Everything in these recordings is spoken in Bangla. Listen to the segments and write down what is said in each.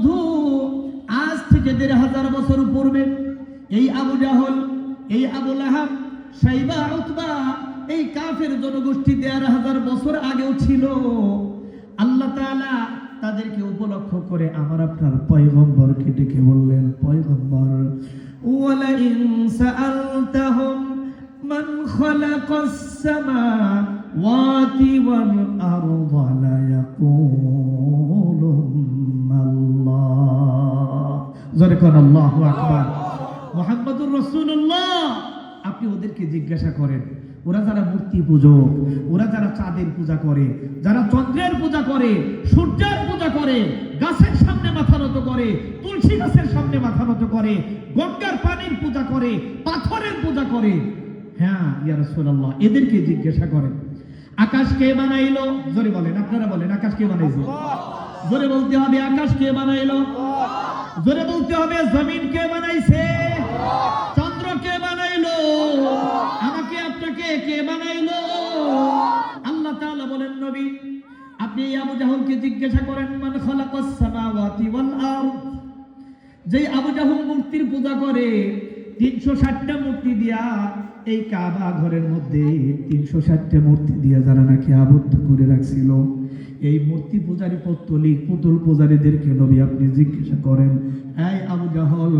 বন্ধু, আজ থেকে দেড় হাজার বছর পূর্বে এই আবু জাহল, এই আবু লাহাব সাইবা উতবা এই কাফের জনগোষ্ঠী দেড় হাজার বছর আগেও ছিল। আল্লাহ তাআলা তাদেরকে উপলক্ষ করে আমার আপনার পয়গম্বরকে ডেকে বললেন, পয়গম্বর, ওয়ালাইন সাআলতাহুম মান খালাকাস সামাওয়াতি ওয়াল আরদা আপনি ওদেরকে জিজ্ঞাসা করেন, ওরা যারা মূর্তি পূজক, ওরা যারা চাঁদের পূজা করে, যারা চন্দ্রের পূজা করে, সূর্যের পূজা করে, গাছের সামনে মাথা নত করে, তুলসী গাছের সামনে মাথা নত করে, গঙ্গার পানির পূজা করে, পাথরের পূজা করে। হ্যাঁ ইয়া এদেরকে জিজ্ঞাসা করেন। আকাশ কে বানাইলো? জোরে বলেন, আপনারা বলেন, আকাশ কে বানাইছে? জোরে বলতে হবে, আকাশ কে বানাইলো? জোরে বলতে হবে, জমিন কে বানাইছে? চন্দ্র কে বানাইলো? আমাকে আপনাকে কে বানাইলো? আল্লাহ তাআলা বলেন, নবী, আপনি আবু জাহলকে জিজ্ঞাসা করেন, মান খালাকাস সামাওয়াতি ওয়াল আরদ? যেই আবু জাহল মূর্তির পূজা করে তিনশো ষাটটা মূর্তি দিয়া এই কাবা ঘরের মধ্যে তিনশো ষাটটা মূর্তি দিয়া যারা নাকি আবদ্ধ করে রাখছিল, এই মূর্তি পূজারী পত্তলিক পুতুল পূজারীদেরকে নবী আপনি জিজ্ঞাসা করেন, এই আবু জাহল,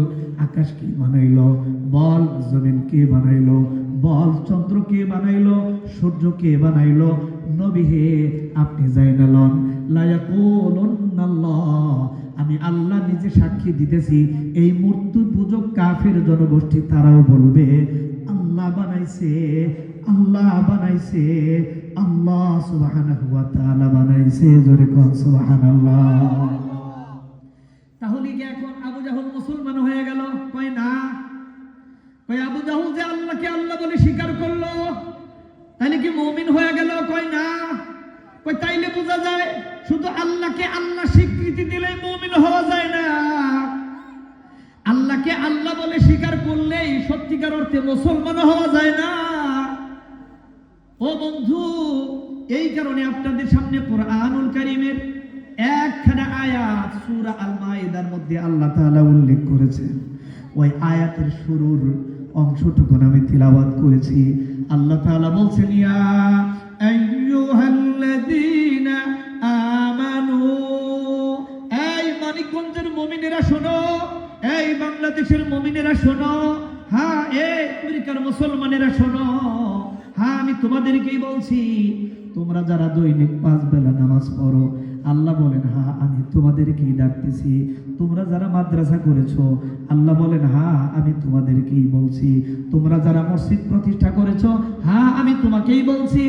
আকাশ কে বানাইলো? বল, জমিন কে বানাইলো? বল, চন্দ্র কে বানাইলো? সূর্য কে বানাইলো? নবী হে, আপনি জাইনালন লায়াকুলুন্নাল্লাহ আমি আল্লাহ নিজে সাক্ষী দিতেছি, এই মূর্তি পূজক কাফের জনগোষ্ঠী তারাও বলবে, আল্লাহ বানাইছে আল্লাহ বানাইছে, আল্লাহ সুবহানাহু ওয়া তাআলা বানাইছে। জোরে কোন সুবহানাল্লাহ। তাহলে কি এখন আবু জাহল মুসলমান হয়ে গেল? কয় না। কয় আবু জাহল যে আল্লাহকে আল্লাহ বলে স্বীকার করল, তাহলে কি মুমিন হয়ে গেল? কই, তাইলে বোঝা যায় শুধু আল্লাহকে আল্লাহ স্বীকৃতি দিলে মুমিন হওয়া যায় না। আল্লাহকে আল্লাহ বলে স্বীকার করলেই সত্যিকার অর্থে মুসলমান হওয়া যায় না। ও বন্ধু, এই কারণে আপনাদের সামনে কোরআনুল কারীমের একখানা আয়াত, সূরা আল মাইদার মধ্যে আল্লাহ তাআলা উল্লেখ করেছেন। ওই আয়াতের শুরুর অংশটুকু আমি তিলাওয়াত করেছি। আল্লাহ তাআলা বলছেন, ইয়া এই মানিকগঞ্জের মুমিনেরা শোনো, এই বাংলাদেশের মুমিনেরা শোনো হ্যাঁ এই আমেরিকার মুসলমানেরা শোনো। হ্যাঁ আমি তোমাদেরকেই বলছি, তোমরা যারা দৈনিক পাঁচ বেলা নামাজ পড়ো আল্লাহ বলেন, হা, আমি তোমাদেরকেই ডাকতেছি। তোমরা যারা মাদ্রাসা করেছ, আল্লাহ বলেন, হা, আমি তোমাদেরকেই বলছি। তোমরা যারা মসজিদ প্রতিষ্ঠা করেছ, হা, আমি তোমাকেই বলছি।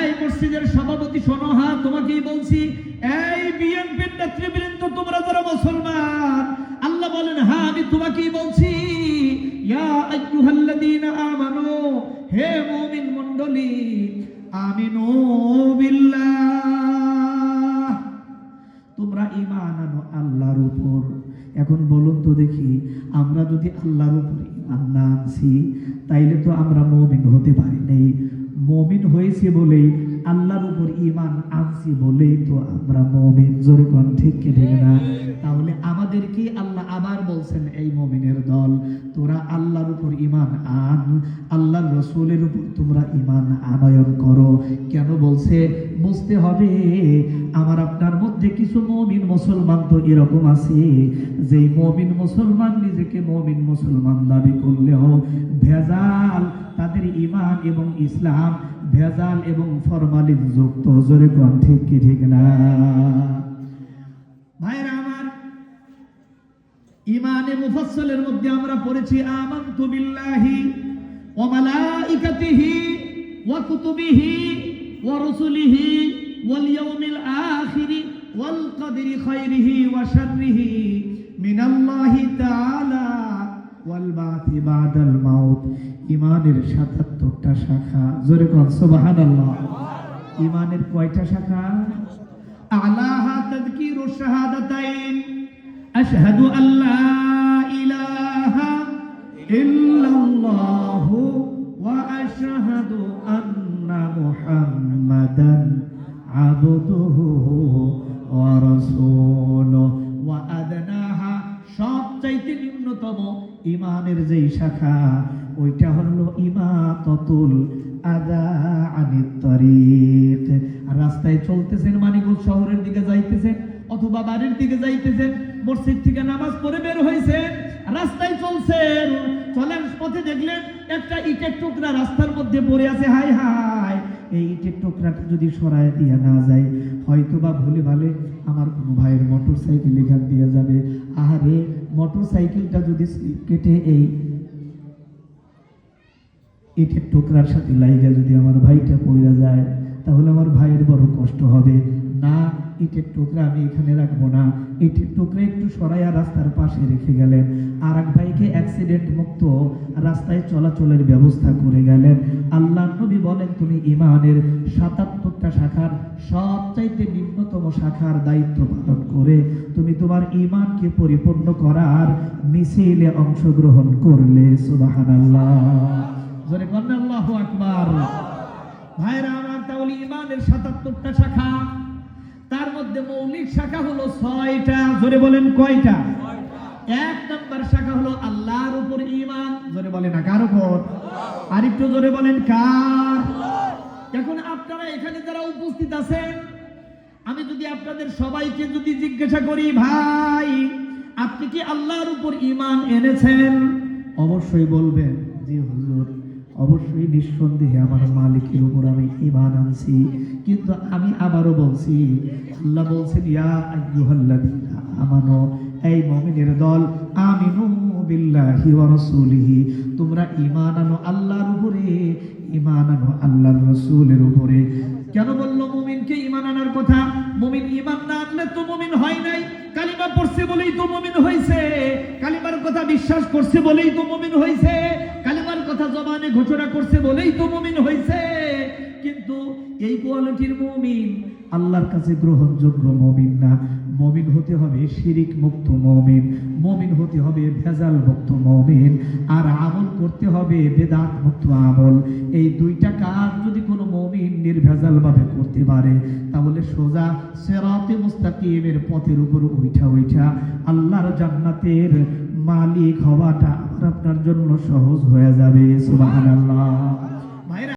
এই মসজিদের সভাপতি শোনো, হা, তোমাকেই বলছি। এই বিএনপির নেতৃবৃন্দ, তোমরা যারা মুসলমান, আল্লাহ বলেন, হা, আমি তোমাকেই বলছি। ইয়া হে মুমিন মণ্ডলী, আমিনু বিল্লাহ। আল্লাহর উপর। এখন বলুন তো দেখি আমরা যদি আল্লাহর উপর ইমান না আনছি তাইলে তো আমরা মমিন হতে পারি নাই। মমিন হয়েছে বলেই আল্লাহর উপর ইমান আনছি বলেই তো আমরা মমিন। জোরে কণ্ঠে ঠিক কি ঠিক না? তাহলে আমাদেরকে আল্লাহ আবার বলছেন এই মুমিনের তোরা আল্লাহর উপর ইমান আন, আল্লাহর রসুলের উপর তোমরা ইমান আনয়ন করো। কেন বলছে? বুঝতে হবে, আমার আপনার মধ্যে কিছু মমিন মুসলমান তো এরকম আছে যে মমিন মুসলমান নিজেকে মমিন মুসলমান দাবি করলেও ভেজাল তাদের ইমান এবং ইসলাম ভেজাল এবং ফরমালিন যুক্ত। জোরে ঠিক কি ঠিক না? ভাইরা ইমানে মুফাসসালের মধ্যে আমরা পড়েছি, আমানতু বিল্লাহি ওয়া মালাইকাতিহি ওয়া কুতুবিহি ওয়া রুসুলিহি ওয়াল ইয়াউমিল আখিরি ওয়াল কদরি খাইরিহি ওয়া শাররিহি মিনাল্লাহি তাআলা ওয়াল বাতি বাদাল মাউত। ইমানের 77টা শাখা, জোরে কোন, সুবহানাল্লাহ। ইমানের কয়টা শাখা? আলাহা তাযকিরু শাহাদাতাইন। আশহাদু আল্লাহ ইলাহা ইল্লাল্লাহ ওয়া আশহাদু আন্না মুহাম্মাদান আবদুহু ওয়া রাসূলুহু ওয়া আদনাহা। সবচাইতে নিম্নতম ইমানের যেই শাখা, ওইটা হলো ইমাততুল আদা আনিত তরিক। রাস্তায় চলতেছেন মানিকগঞ্জ শহরের দিকে যাইতেছেন অথবা বাড়ির দিকে যাইতেছেন মসজিদ থেকে নামাজ পড়ে বের হয়েছেন রাস্তায় চলছেন চলেন পথে দেখলেন একটা ইটের টুকরা রাস্তার মধ্যে পড়ে আছে। হাই হাই এই ইটের টুকরাটা যদি সরায় দিয়ে না যায় হয়তো বা ভুলে ভালে আমার কোনো ভাইয়ের মোটর সাইকেল এখান দিয়ে যাবে। আহারে মোটর সাইকেলটা যদি কেটে এই ইটের টুকরার সাথে লাইগা যদি আমার ভাইটা পড়ে যায় তাহলে আমার ভাইয়ের বড় কষ্ট হবে। না, ইটের টুকরা আমি এখানে রাখব না। ইটের টুকরা একটু সরাইয়া রাস্তার পাশে রেখে গেলেন। আর এক ভাইকে অ্যাক্সিডেন্ট মুক্ত রাস্তায় চলাচলের ব্যবস্থা করে গেলেন। আল্লাহ নবী বলেন, তুমি ইমানের সাতাত্তরটা শাখার সবচাইতে নিম্নতম শাখার দায়িত্ব পালন করে তুমি তোমার ইমানকে পরিপূর্ণ করার মিছিলে অংশগ্রহণ করলে। সুবহানাল্লাহ। জোরে কন্যা আল্লাহু আকবার। ভাইরা আমার ইমানের সাতাত্তরটা শাখা। তার মধ্যে মৌলিক শাখা হলো ছয়টা। জোরে বলেন কয়টা? এক নম্বর শাখা হলো আল্লাহর উপর ইমান জোরে বলেন না, কার উপর? আরেকটু জোরে বলেন কার? এখন আপনারা এখানে যারা উপস্থিত আছেন, আমি যদি আপনাদের সবাইকে যদি জিজ্ঞাসা করি, ভাই, আপনি কি আল্লাহর উপর ইমান এনেছেন? অবশ্যই বলবেন, জি হুজুর। অবশ্যই নিঃসন্দেহে আমার মালিকের উপর আমি ইমান আনছি। কিন্তু আমি আবারও বলছি, আল্লাহ বলছেন, ইয়া আমানু, এই মুমিনের দল, আমিনু বিল্লাহি ওয়া রাসূলিহি। তোমরা ঈমান আনো আল্লাহর উপরে, ঈমান আনো আল্লাহর রাসূলের উপরে। কেন বলল মুমিনকে ঈমান আনার কথা? মুমিন ঈমান না আনলে তো মুমিন হয় নাই। কালিমা পড়ছে বলেই তো মুমিন হইছে। কালিমার কথা বিশ্বাস করছে বলেই তো মুমিন কালিমার কথা জবানে ঘোষণা করছে বলেই তো মুমিন হইছে। কিন্তু এই কোয়ালিটির মুমিন আল্লাহর কাছে গ্রহণযোগ্য মমিন না। মমিন হতে হবে শিরিক মুক্ত মমিন। মমিন হতে হবে ভেজাল মুক্ত মমিন। আর আমল করতে হবে বেদাত মুক্ত আমল। এই দুইটা কাজ যদি কোনো মমিন নির্ভেজাল ভাবে করতে পারে, তাহলে সোজা সেরাতে মুস্তাকিমের পথের উপর উঠা উঠা আল্লাহর জান্নাতের মালিক হওয়াটা আপনার জন্য সহজ হয়ে যাবে সুবহানাল্লাহ।